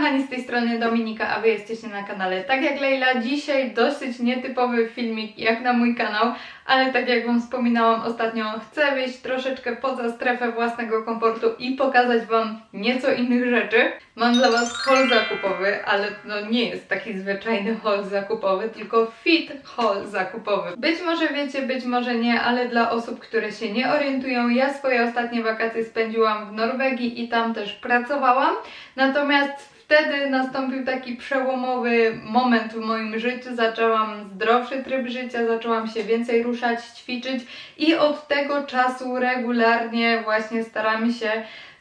kochani, z tej strony Dominika, a Wy jesteście na kanale Tak jak Leila. Dzisiaj dosyć nietypowy filmik jak na mój kanał, ale tak jak Wam wspominałam ostatnio, chcę wyjść troszeczkę poza strefę własnego komfortu i pokazać Wam nieco innych rzeczy. Mam dla Was haul zakupowy, ale no nie jest taki zwyczajny haul zakupowy, tylko fit haul zakupowy. Być może wiecie, być może nie, ale dla osób, które się nie orientują, ja swoje ostatnie wakacje spędziłam w Norwegii i tam też pracowałam. Natomiast wtedy nastąpił taki przełomowy moment w moim życiu. Zaczęłam zdrowszy tryb życia, zaczęłam się więcej ruszać, ćwiczyć i od tego czasu regularnie właśnie staram się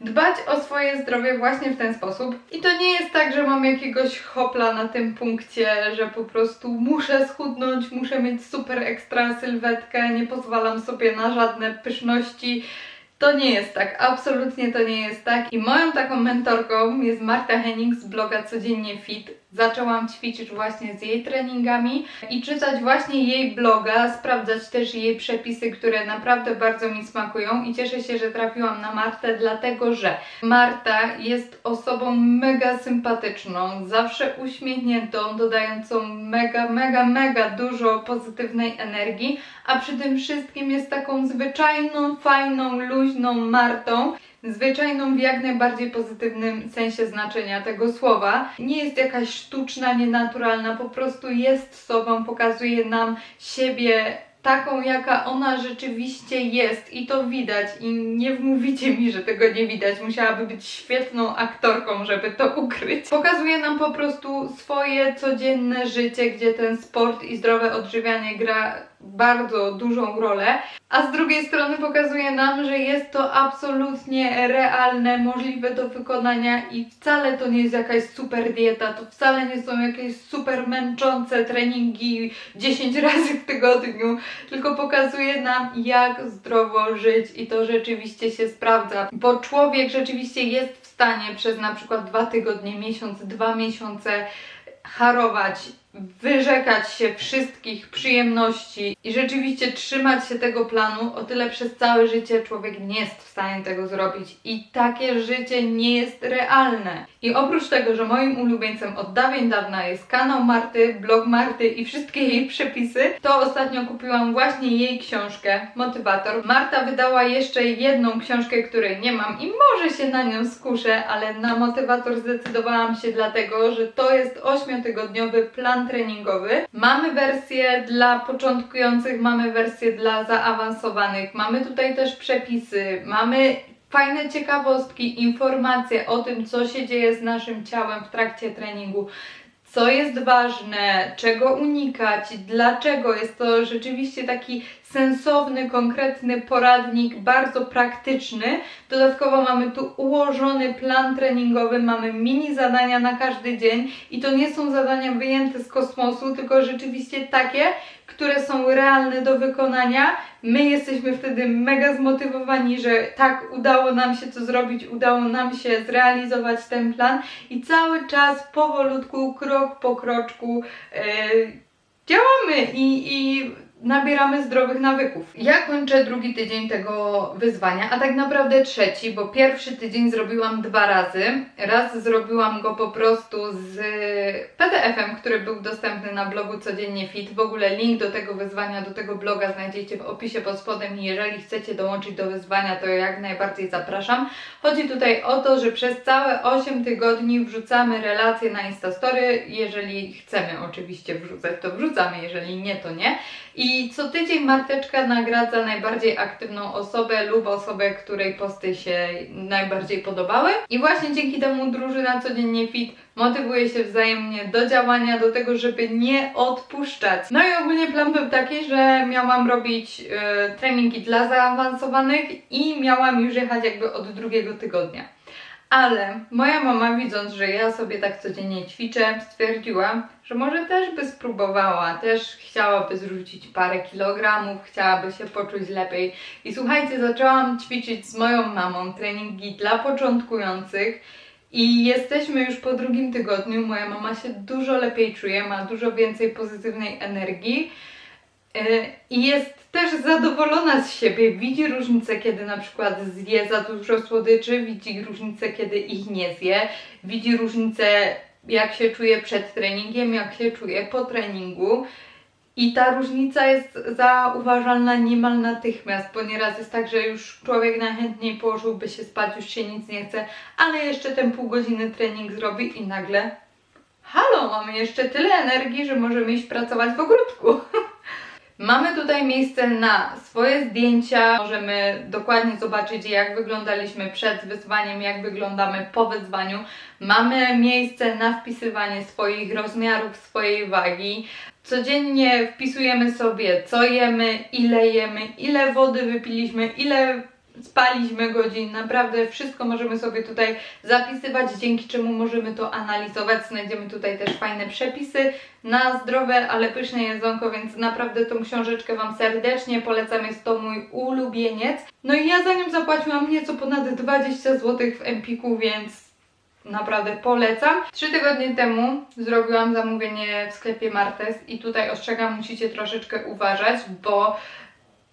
dbać o swoje zdrowie właśnie w ten sposób. I to nie jest tak, że mam jakiegoś hopla na tym punkcie, że po prostu muszę schudnąć, muszę mieć super ekstra sylwetkę, nie pozwalam sobie na żadne pyszności. To nie jest tak, absolutnie to nie jest tak. I moją taką mentorką jest Marta Henning z bloga Codziennie Fit. Zaczęłam ćwiczyć właśnie z jej treningami i czytać właśnie jej bloga, sprawdzać też jej przepisy, które naprawdę bardzo mi smakują i cieszę się, że trafiłam na Martę, dlatego że Marta jest osobą mega sympatyczną, zawsze uśmiechniętą, dodającą mega, mega, mega dużo pozytywnej energii, a przy tym wszystkim jest taką zwyczajną, fajną, luźną Martą. Zwyczajną w jak najbardziej pozytywnym sensie znaczenia tego słowa. Nie jest jakaś sztuczna, nienaturalna, po prostu jest sobą, pokazuje nam siebie taką, jaka ona rzeczywiście jest i to widać i nie wmówicie mi, że tego nie widać. Musiałaby być świetną aktorką, żeby to ukryć. Pokazuje nam po prostu swoje codzienne życie, gdzie ten sport i zdrowe odżywianie gra bardzo dużą rolę, a z drugiej strony pokazuje nam, że jest to absolutnie realne, możliwe do wykonania i wcale to nie jest jakaś super dieta, to wcale nie są jakieś super męczące treningi 10 razy w tygodniu, tylko pokazuje nam, jak zdrowo żyć i to rzeczywiście się sprawdza, bo człowiek rzeczywiście jest w stanie przez na przykład dwa tygodnie, miesiąc, dwa miesiące harować, wyrzekać się wszystkich przyjemności i rzeczywiście trzymać się tego planu, o tyle przez całe życie człowiek nie jest w stanie tego zrobić i takie życie nie jest realne. I oprócz tego, że moim ulubieńcem od dawien dawna jest kanał Marty, blog Marty i wszystkie jej przepisy, to ostatnio kupiłam właśnie jej książkę Motywator. Marta wydała jeszcze jedną książkę, której nie mam i może się na nią skuszę, ale na Motywator zdecydowałam się dlatego, że to jest ośmiotygodniowy plan treningowy. Mamy wersję dla początkujących, mamy wersję dla zaawansowanych, mamy tutaj też przepisy, mamy fajne ciekawostki, informacje o tym, co się dzieje z naszym ciałem w trakcie treningu. Co jest ważne, czego unikać, dlaczego jest to rzeczywiście taki sensowny, konkretny poradnik, bardzo praktyczny. Dodatkowo mamy tu ułożony plan treningowy, mamy mini zadania na każdy dzień i to nie są zadania wyjęte z kosmosu, tylko rzeczywiście takie, które są realne do wykonania. My jesteśmy wtedy mega zmotywowani, że tak, udało nam się to zrobić, udało nam się zrealizować ten plan i cały czas powolutku, krok po kroczku e, działamy i, i nabieramy zdrowych nawyków. Ja kończę drugi tydzień tego wyzwania, a tak naprawdę trzeci, bo pierwszy tydzień zrobiłam dwa razy. Raz zrobiłam go po prostu z PDF-em, który był dostępny na blogu Codziennie Fit. W ogóle link do tego wyzwania, do tego bloga znajdziecie w opisie pod spodem i jeżeli chcecie dołączyć do wyzwania, to jak najbardziej zapraszam. Chodzi tutaj o to, że przez całe 8 tygodni wrzucamy relacje na Instastory. Jeżeli chcemy oczywiście wrzucać, to wrzucamy, jeżeli nie, to nie. I co tydzień Marteczka nagradza najbardziej aktywną osobę lub osobę, której posty się najbardziej podobały. I właśnie dzięki temu drużyna codziennie fit motywuje się wzajemnie do działania, do tego, żeby nie odpuszczać. No i ogólnie plan był taki, że miałam robić e, treningi dla zaawansowanych i miałam już jechać jakby od drugiego tygodnia. Ale moja mama, widząc, że ja sobie tak codziennie ćwiczę, stwierdziła, że może też by spróbowała, też chciałaby zrzucić parę kilogramów, chciałaby się poczuć lepiej. I słuchajcie, zaczęłam ćwiczyć z moją mamą treningi dla początkujących. I jesteśmy już po drugim tygodniu. Moja mama się dużo lepiej czuje, ma dużo więcej pozytywnej energii. Yy, I jest też zadowolona z siebie, widzi różnicę, kiedy na przykład zje za dużo słodyczy, widzi różnicę, kiedy ich nie zje, widzi różnicę, jak się czuje przed treningiem, jak się czuje po treningu. I ta różnica jest zauważalna niemal natychmiast, bo nieraz jest tak, że już człowiek najchętniej położyłby się spać, już się nic nie chce, ale jeszcze ten pół godziny trening zrobi i nagle halo, mamy jeszcze tyle energii, że możemy iść pracować w ogródku. Mamy tutaj miejsce na swoje zdjęcia. Możemy dokładnie zobaczyć, jak wyglądaliśmy przed wyzwaniem, jak wyglądamy po wyzwaniu. Mamy miejsce na wpisywanie swoich rozmiarów, swojej wagi. Codziennie wpisujemy sobie, co jemy, ile jemy, ile wody wypiliśmy, ile spaliśmy godzin. Naprawdę wszystko możemy sobie tutaj zapisywać, dzięki czemu możemy to analizować. Znajdziemy tutaj też fajne przepisy na zdrowe, ale pyszne jedzonko, więc naprawdę tą książeczkę Wam serdecznie polecam. Jest to mój ulubieniec. No i ja za nią zapłaciłam nieco ponad 20 zł w Empiku, więc Naprawdę polecam. Trzy tygodnie temu zrobiłam zamówienie w sklepie Martes i tutaj ostrzegam, musicie troszeczkę uważać, bo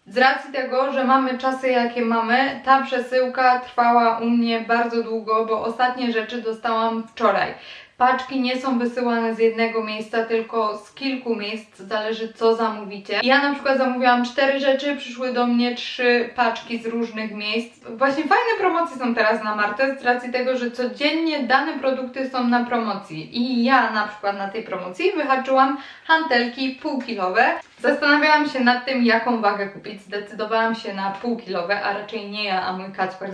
z racji tego, że mamy czasy jakie mamy, ta przesyłka trwała u mnie bardzo długo, bo ostatnie rzeczy dostałam wczoraj. Paczki nie są wysyłane z jednego miejsca, tylko z kilku miejsc, zależy co zamówicie. Ja na przykład zamówiłam cztery rzeczy, przyszły do mnie trzy paczki z różnych miejsc. Właśnie fajne promocje są teraz na Martes, z racji tego, że codziennie dane produkty są na promocji. I ja na przykład na tej promocji wyhaczyłam hantelki półkilowe. Zastanawiałam się nad tym, jaką wagę kupić. Zdecydowałam się na półkilowe, a raczej nie ja, a mój Kacper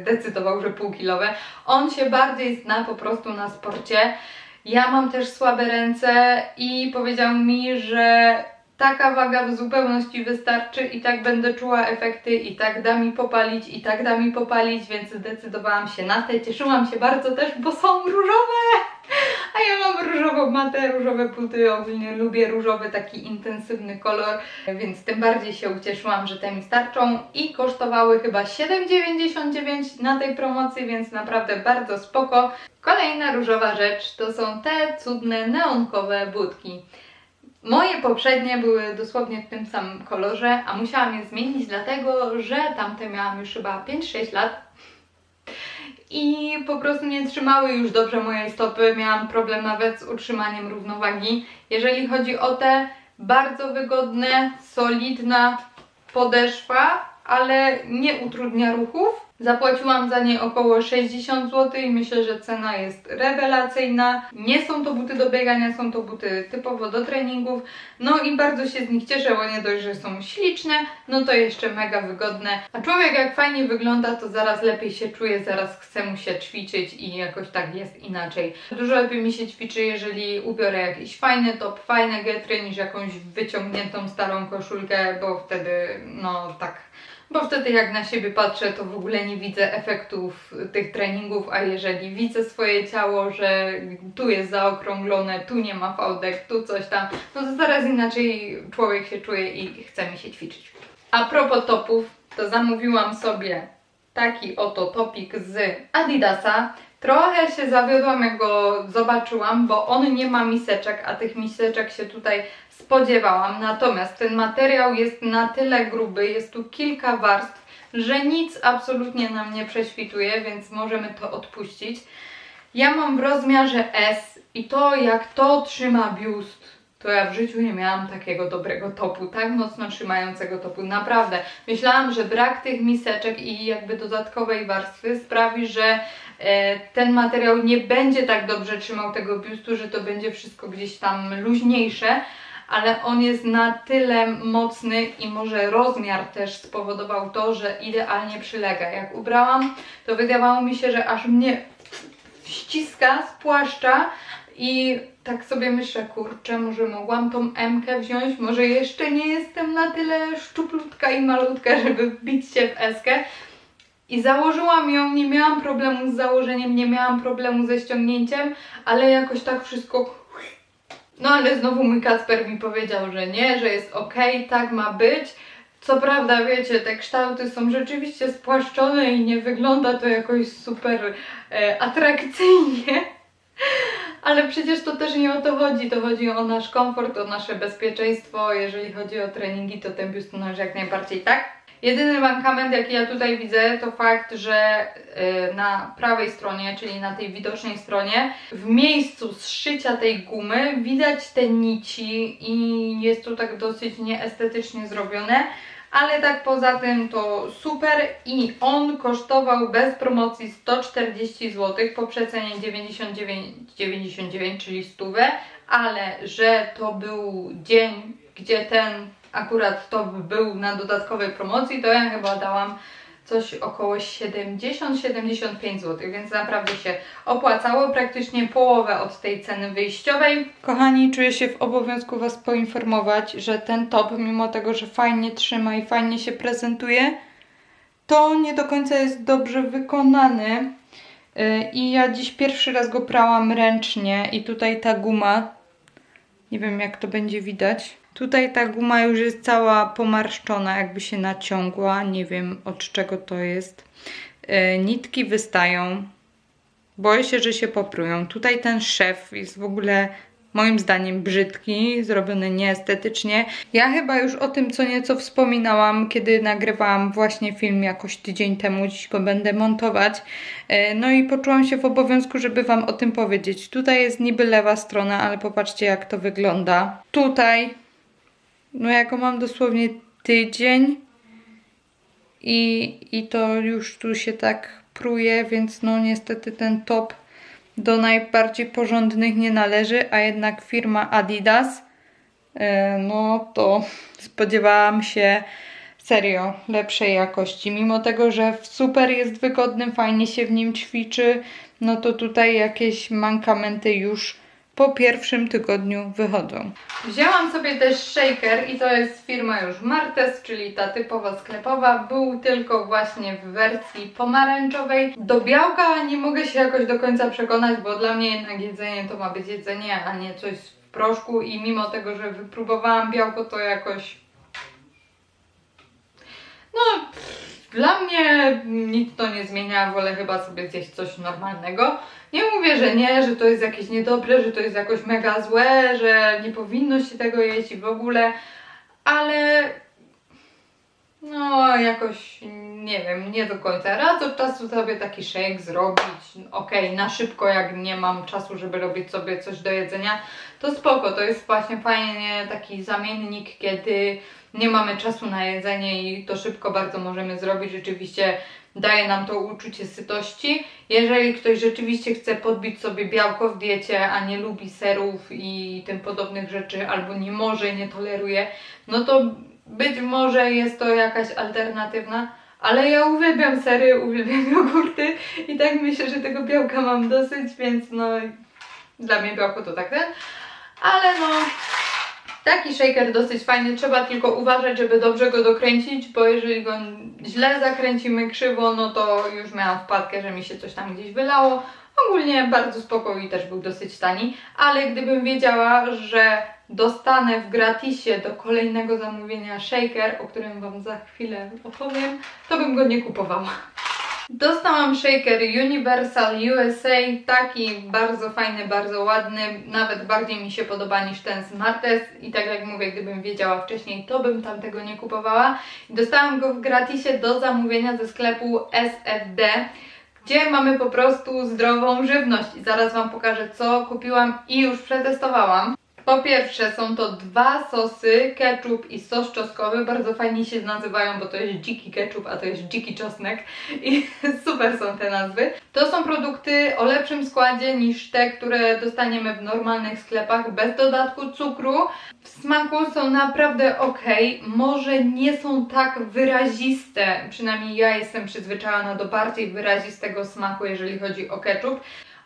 zdecydował, że półkilowe. On się bardziej zna po prostu na sporcie. Ja mam też słabe ręce i powiedział mi, że taka waga w zupełności wystarczy i tak będę czuła efekty i tak da mi popalić i tak da mi popalić, więc zdecydowałam się na te. Cieszyłam się bardzo też, bo są różowe! A ja mam różową matę, różowe buty, ogólnie lubię różowy taki intensywny kolor, więc tym bardziej się ucieszyłam, że te mi starczą i kosztowały chyba 7,99 na tej promocji, więc naprawdę bardzo spoko. Kolejna różowa rzecz to są te cudne neonkowe budki. Moje poprzednie były dosłownie w tym samym kolorze, a musiałam je zmienić dlatego, że tamte miałam już chyba 5-6 lat i po prostu nie trzymały już dobrze mojej stopy. Miałam problem nawet z utrzymaniem równowagi. Jeżeli chodzi o te bardzo wygodne, solidna podeszwa, ale nie utrudnia ruchów. Zapłaciłam za nie około 60 zł i myślę, że cena jest rewelacyjna. Nie są to buty do biegania, są to buty typowo do treningów. No i bardzo się z nich cieszę, bo nie dość, że są śliczne, no to jeszcze mega wygodne. A człowiek jak fajnie wygląda, to zaraz lepiej się czuje, zaraz chce mu się ćwiczyć i jakoś tak jest inaczej. Dużo lepiej mi się ćwiczy, jeżeli ubiorę jakiś fajny top, fajne getry niż jakąś wyciągniętą starą koszulkę, bo wtedy no tak bo wtedy jak na siebie patrzę, to w ogóle nie widzę efektów tych treningów, a jeżeli widzę swoje ciało, że tu jest zaokrąglone, tu nie ma fałdek, tu coś tam, no to zaraz inaczej człowiek się czuje i chce mi się ćwiczyć. A propos topów, to zamówiłam sobie taki oto topik z Adidasa. Trochę się zawiodłam, jak go zobaczyłam, bo on nie ma miseczek, a tych miseczek się tutaj spodziewałam. Natomiast ten materiał jest na tyle gruby, jest tu kilka warstw, że nic absolutnie nam nie prześwituje, więc możemy to odpuścić. Ja mam w rozmiarze S i to jak to trzyma biust, to ja w życiu nie miałam takiego dobrego topu, tak mocno trzymającego topu. Naprawdę. Myślałam, że brak tych miseczek i jakby dodatkowej warstwy sprawi, że e, ten materiał nie będzie tak dobrze trzymał tego biustu, że to będzie wszystko gdzieś tam luźniejsze, ale on jest na tyle mocny i może rozmiar też spowodował to, że idealnie przylega. Jak ubrałam, to wydawało mi się, że aż mnie ściska, spłaszcza i tak sobie myślę, kurczę, może mogłam tą M-kę wziąć, może jeszcze nie jestem na tyle szczuplutka i malutka, żeby wbić się w eskę. I założyłam ją, nie miałam problemu z założeniem, nie miałam problemu ze ściągnięciem, ale jakoś tak wszystko no ale znowu mój Kacper mi powiedział, że nie, że jest ok, tak ma być. Co prawda, wiecie, te kształty są rzeczywiście spłaszczone i nie wygląda to jakoś super e, atrakcyjnie. ale przecież to też nie o to chodzi. To chodzi o nasz komfort, o nasze bezpieczeństwo. Jeżeli chodzi o treningi, to ten biust należy jak najbardziej tak. Jedyny mankament, jaki ja tutaj widzę, to fakt, że y, na prawej stronie, czyli na tej widocznej stronie, w miejscu zszycia tej gumy widać te nici i jest to tak dosyć nieestetycznie zrobione. Ale tak poza tym to super i on kosztował bez promocji 140 zł po przecenie 99,99, 99, czyli stówę, ale że to był dzień, gdzie ten akurat to był na dodatkowej promocji, to ja chyba dałam coś około 70-75 zł, więc naprawdę się opłacało, praktycznie połowę od tej ceny wyjściowej. Kochani, czuję się w obowiązku Was poinformować, że ten top, mimo tego, że fajnie trzyma i fajnie się prezentuje, to nie do końca jest dobrze wykonany. Yy, I ja dziś pierwszy raz go prałam ręcznie i tutaj ta guma, nie wiem jak to będzie widać, Tutaj ta guma już jest cała pomarszczona, jakby się naciągła. Nie wiem od czego to jest. E, nitki wystają. Boję się, że się poprują. Tutaj ten szef jest w ogóle moim zdaniem brzydki, zrobiony nieestetycznie. Ja chyba już o tym co nieco wspominałam, kiedy nagrywałam właśnie film jakoś tydzień temu, dziś go będę montować. E, No i poczułam się w obowiązku, żeby Wam o tym powiedzieć. Tutaj jest niby lewa strona, ale popatrzcie jak to wygląda. Tutaj no ja go mam dosłownie tydzień i, i to już tu się tak pruje, więc no niestety ten top do najbardziej porządnych nie należy, a jednak firma Adidas e, no to spodziewałam się serio lepszej jakości. Mimo tego, że super jest wygodny, fajnie się w nim ćwiczy, no to tutaj jakieś mankamenty już po pierwszym tygodniu wychodzą. Wzięłam sobie też shaker i to jest firma już Martes, czyli ta typowa sklepowa. Był tylko właśnie w wersji pomarańczowej. Do białka nie mogę się jakoś do końca przekonać, bo dla mnie jednak jedzenie to ma być jedzenie, a nie coś w proszku i mimo tego, że wypróbowałam białko, to jakoś no, pff, dla mnie nic to nie zmienia, wolę chyba sobie zjeść coś normalnego. Nie mówię, że nie, że to jest jakieś niedobre, że to jest jakoś mega złe, że nie powinno się tego jeść i w ogóle, ale no jakoś nie wiem, nie do końca. Raz od czasu sobie taki shake zrobić, okej, na szybko jak nie mam czasu, żeby robić sobie coś do jedzenia, to spoko, to jest właśnie fajnie taki zamiennik, kiedy nie mamy czasu na jedzenie i to szybko bardzo możemy zrobić. Rzeczywiście daje nam to uczucie sytości. Jeżeli ktoś rzeczywiście chce podbić sobie białko w diecie, a nie lubi serów i tym podobnych rzeczy, albo nie może, nie toleruje, no to być może jest to jakaś alternatywna. Ale ja uwielbiam sery, uwielbiam jogurty i tak myślę, że tego białka mam dosyć, więc no dla mnie białko to tak ten. Ale no Taki shaker dosyć fajny, trzeba tylko uważać, żeby dobrze go dokręcić, bo jeżeli go źle zakręcimy krzywo, no to już miałam wpadkę, że mi się coś tam gdzieś wylało. Ogólnie bardzo spoko i też był dosyć tani, ale gdybym wiedziała, że dostanę w gratisie do kolejnego zamówienia shaker, o którym Wam za chwilę opowiem, to bym go nie kupowała. Dostałam shaker Universal USA, taki bardzo fajny, bardzo ładny, nawet bardziej mi się podoba niż ten z Martes i tak jak mówię, gdybym wiedziała wcześniej, to bym tamtego nie kupowała. Dostałam go w gratisie do zamówienia ze sklepu SFD, gdzie mamy po prostu zdrową żywność i zaraz Wam pokażę co kupiłam i już przetestowałam. Po pierwsze są to dwa sosy, ketchup i sos czosnkowy, bardzo fajnie się nazywają, bo to jest dziki ketchup, a to jest dziki czosnek i super są te nazwy. To są produkty o lepszym składzie niż te, które dostaniemy w normalnych sklepach, bez dodatku cukru. W smaku są naprawdę ok, może nie są tak wyraziste, przynajmniej ja jestem przyzwyczajona do bardziej wyrazistego smaku, jeżeli chodzi o ketchup.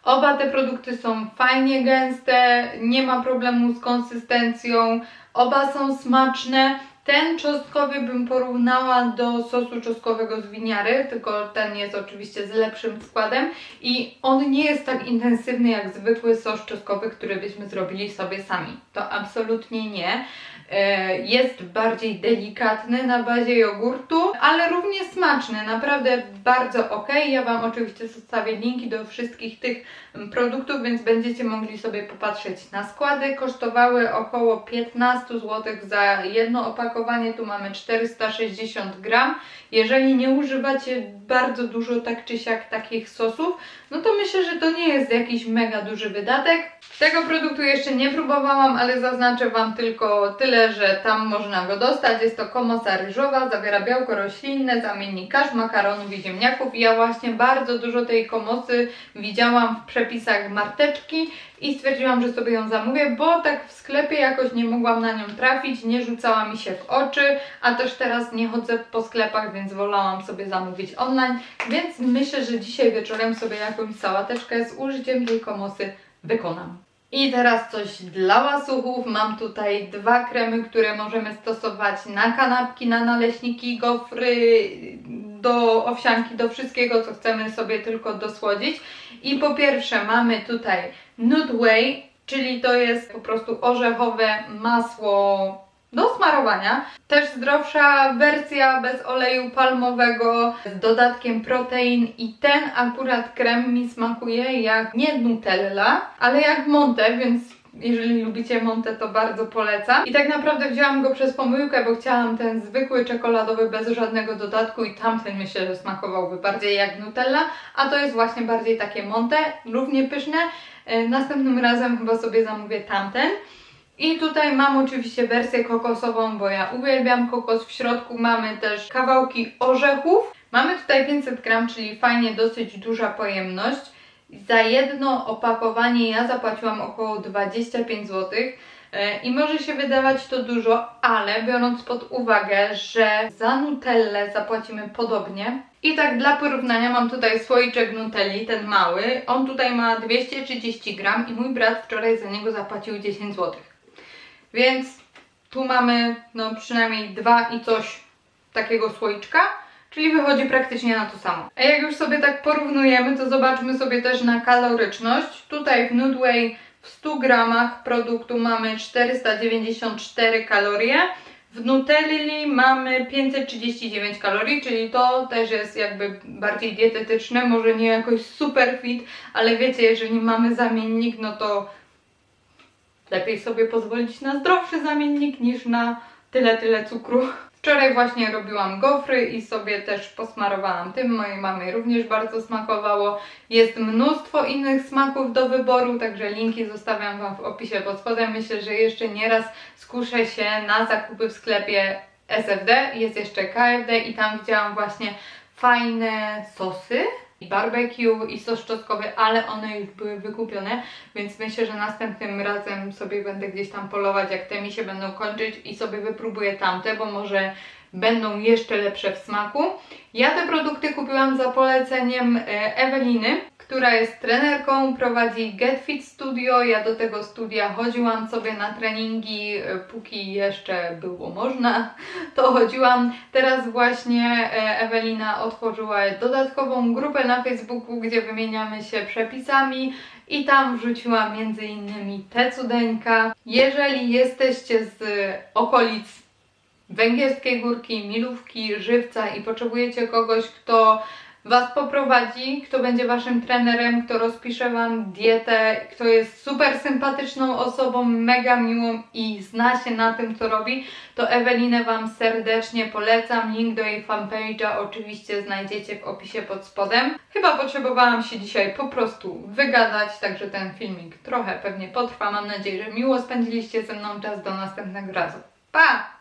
Oba te produkty są fajnie gęste, nie ma problemu z konsystencją, oba są smaczne. Ten czosnkowy bym porównała do sosu czosnkowego z winiary, tylko ten jest oczywiście z lepszym składem i on nie jest tak intensywny jak zwykły sos czosnkowy, który byśmy zrobili sobie sami. To absolutnie nie. E, Jest bardziej delikatny na bazie jogurtu, ale równie smaczny, naprawdę bardzo ok. Ja Wam oczywiście zostawię linki do wszystkich tych produktów, więc będziecie mogli sobie popatrzeć na składy. Kosztowały około 15 zł za jedno opakowanie, tu mamy 460 gram. Jeżeli nie używacie bardzo dużo tak czy siak takich sosów, no to myślę, że to nie jest jakiś mega duży wydatek. Tego produktu jeszcze nie próbowałam, ale zaznaczę Wam tylko tyle, że tam można go dostać. Jest to komosa ryżowa, zawiera białko roślinne, zamiennik kasz, makaronów i ziemniaków. I ja właśnie bardzo dużo tej komosy widziałam w przepisach marteczki i stwierdziłam, że sobie ją zamówię, bo tak w sklepie jakoś nie mogłam na nią trafić, nie rzucała mi się w oczy, a też teraz nie chodzę po sklepach, więc wolałam sobie zamówić online. Więc myślę, że dzisiaj wieczorem sobie jakąś sałateczkę z użyciem tej komosy wykonam. I teraz coś dla łasuchów. Mam tutaj dwa kremy, które możemy stosować na kanapki, na naleśniki, gofry, do owsianki, do wszystkiego, co chcemy sobie tylko dosłodzić. I po pierwsze mamy tutaj Nude czyli to jest po prostu orzechowe masło do smarowania. Też zdrowsza wersja bez oleju palmowego z dodatkiem protein i ten akurat krem mi smakuje jak nie Nutella, ale jak Monte, więc jeżeli lubicie Monte, to bardzo polecam. I tak naprawdę wzięłam go przez pomyłkę, bo chciałam ten zwykły czekoladowy bez żadnego dodatku i tamten myślę, że smakowałby bardziej jak Nutella, a to jest właśnie bardziej takie Monte, równie pyszne. E, Następnym razem chyba sobie zamówię tamten. I tutaj mam oczywiście wersję kokosową, bo ja uwielbiam kokos. W środku mamy też kawałki orzechów. Mamy tutaj 500 gram, czyli fajnie dosyć duża pojemność. Za jedno opakowanie ja zapłaciłam około 25 zł. E, I może się wydawać to dużo, ale biorąc pod uwagę, że za Nutellę zapłacimy podobnie. I tak dla porównania mam tutaj słoiczek Nutelli, ten mały. On tutaj ma 230 gram i mój brat wczoraj za niego zapłacił 10 zł. Więc tu mamy no przynajmniej dwa i coś takiego słoiczka, czyli wychodzi praktycznie na to samo. A jak już sobie tak porównujemy, to zobaczmy sobie też na kaloryczność. Tutaj w Nudway w 100 gramach produktu mamy 494 kalorie. W Nutelli mamy 539 kalorii, czyli to też jest jakby bardziej dietetyczne, może nie jakoś super fit, ale wiecie, jeżeli mamy zamiennik, no to lepiej sobie pozwolić na zdrowszy zamiennik niż na tyle, tyle cukru. Wczoraj właśnie robiłam gofry i sobie też posmarowałam tym. Mojej mamie również bardzo smakowało. Jest mnóstwo innych smaków do wyboru, także linki zostawiam Wam w opisie pod spodem. Myślę, że jeszcze nieraz skuszę się na zakupy w sklepie SFD. Jest jeszcze KFD i tam widziałam właśnie fajne sosy barbecue i sos czosnkowy, ale one już były wykupione, więc myślę, że następnym razem sobie będę gdzieś tam polować, jak te mi się będą kończyć i sobie wypróbuję tamte, bo może będą jeszcze lepsze w smaku. Ja te produkty kupiłam za poleceniem e, Eweliny, która jest trenerką, prowadzi Get Fit Studio. Ja do tego studia chodziłam sobie na treningi, e, póki jeszcze było można, to chodziłam. Teraz właśnie e, Ewelina otworzyła dodatkową grupę na Facebooku, gdzie wymieniamy się przepisami i tam wrzuciła między innymi te cudeńka. Jeżeli jesteście z okolic Węgierskiej Górki, Milówki, Żywca i potrzebujecie kogoś, kto Was poprowadzi, kto będzie Waszym trenerem, kto rozpisze Wam dietę, kto jest super sympatyczną osobą, mega miłą i zna się na tym, co robi, to Ewelinę Wam serdecznie polecam. Link do jej fanpage'a oczywiście znajdziecie w opisie pod spodem. Chyba potrzebowałam się dzisiaj po prostu wygadać, także ten filmik trochę pewnie potrwa. Mam nadzieję, że miło spędziliście ze mną czas. Do następnego razu. Pa!